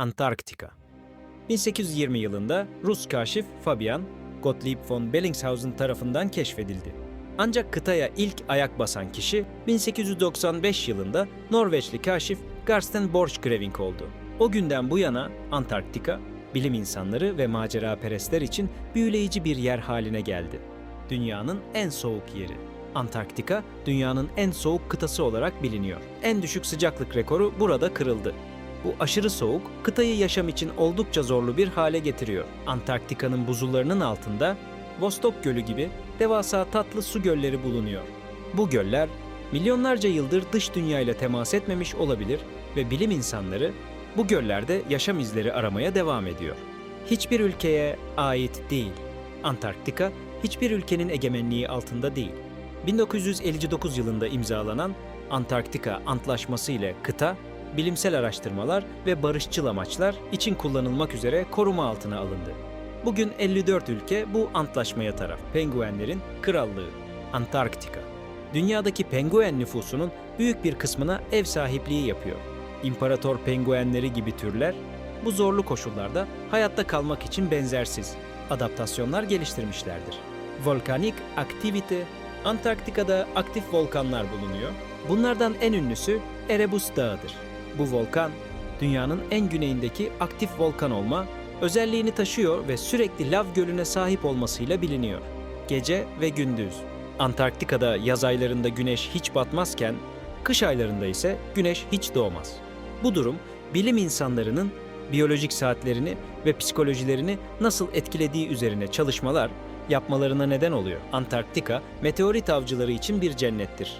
Antarktika 1820 yılında Rus kaşif Fabian Gottlieb von Bellingshausen tarafından keşfedildi. Ancak kıtaya ilk ayak basan kişi 1895 yılında Norveçli kaşif Garsten Borchgrevink oldu. O günden bu yana Antarktika, bilim insanları ve maceraperestler için büyüleyici bir yer haline geldi. Dünyanın en soğuk yeri. Antarktika, dünyanın en soğuk kıtası olarak biliniyor. En düşük sıcaklık rekoru burada kırıldı. Bu aşırı soğuk, kıtayı yaşam için oldukça zorlu bir hale getiriyor. Antarktika'nın buzullarının altında Vostok Gölü gibi devasa tatlı su gölleri bulunuyor. Bu göller milyonlarca yıldır dış dünya ile temas etmemiş olabilir ve bilim insanları bu göllerde yaşam izleri aramaya devam ediyor. Hiçbir ülkeye ait değil. Antarktika hiçbir ülkenin egemenliği altında değil. 1959 yılında imzalanan Antarktika Antlaşması ile kıta, bilimsel araştırmalar ve barışçıl amaçlar için kullanılmak üzere koruma altına alındı. Bugün 54 ülke bu antlaşmaya taraf. Penguenlerin krallığı Antarktika. Dünyadaki penguen nüfusunun büyük bir kısmına ev sahipliği yapıyor. İmparator penguenleri gibi türler bu zorlu koşullarda hayatta kalmak için benzersiz adaptasyonlar geliştirmişlerdir. Volkanik aktivite Antarktika'da aktif volkanlar bulunuyor. Bunlardan en ünlüsü Erebus Dağı'dır. Bu volkan dünyanın en güneyindeki aktif volkan olma özelliğini taşıyor ve sürekli lav gölüne sahip olmasıyla biliniyor. Gece ve gündüz. Antarktika'da yaz aylarında güneş hiç batmazken, kış aylarında ise güneş hiç doğmaz. Bu durum bilim insanlarının biyolojik saatlerini ve psikolojilerini nasıl etkilediği üzerine çalışmalar yapmalarına neden oluyor. Antarktika, meteorit avcıları için bir cennettir.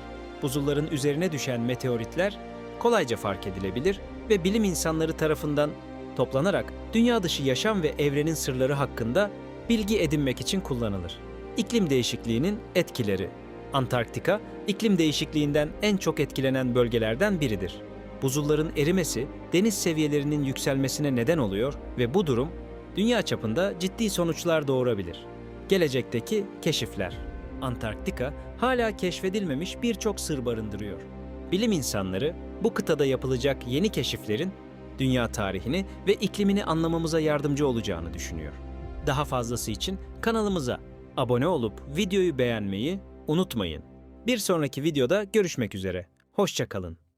Buzulların üzerine düşen meteoritler kolayca fark edilebilir ve bilim insanları tarafından toplanarak dünya dışı yaşam ve evrenin sırları hakkında bilgi edinmek için kullanılır. İklim değişikliğinin etkileri Antarktika, iklim değişikliğinden en çok etkilenen bölgelerden biridir. Buzulların erimesi deniz seviyelerinin yükselmesine neden oluyor ve bu durum dünya çapında ciddi sonuçlar doğurabilir. Gelecekteki keşifler Antarktika hala keşfedilmemiş birçok sır barındırıyor. Bilim insanları bu kıtada yapılacak yeni keşiflerin dünya tarihini ve iklimini anlamamıza yardımcı olacağını düşünüyor. Daha fazlası için kanalımıza abone olup videoyu beğenmeyi unutmayın. Bir sonraki videoda görüşmek üzere. Hoşçakalın.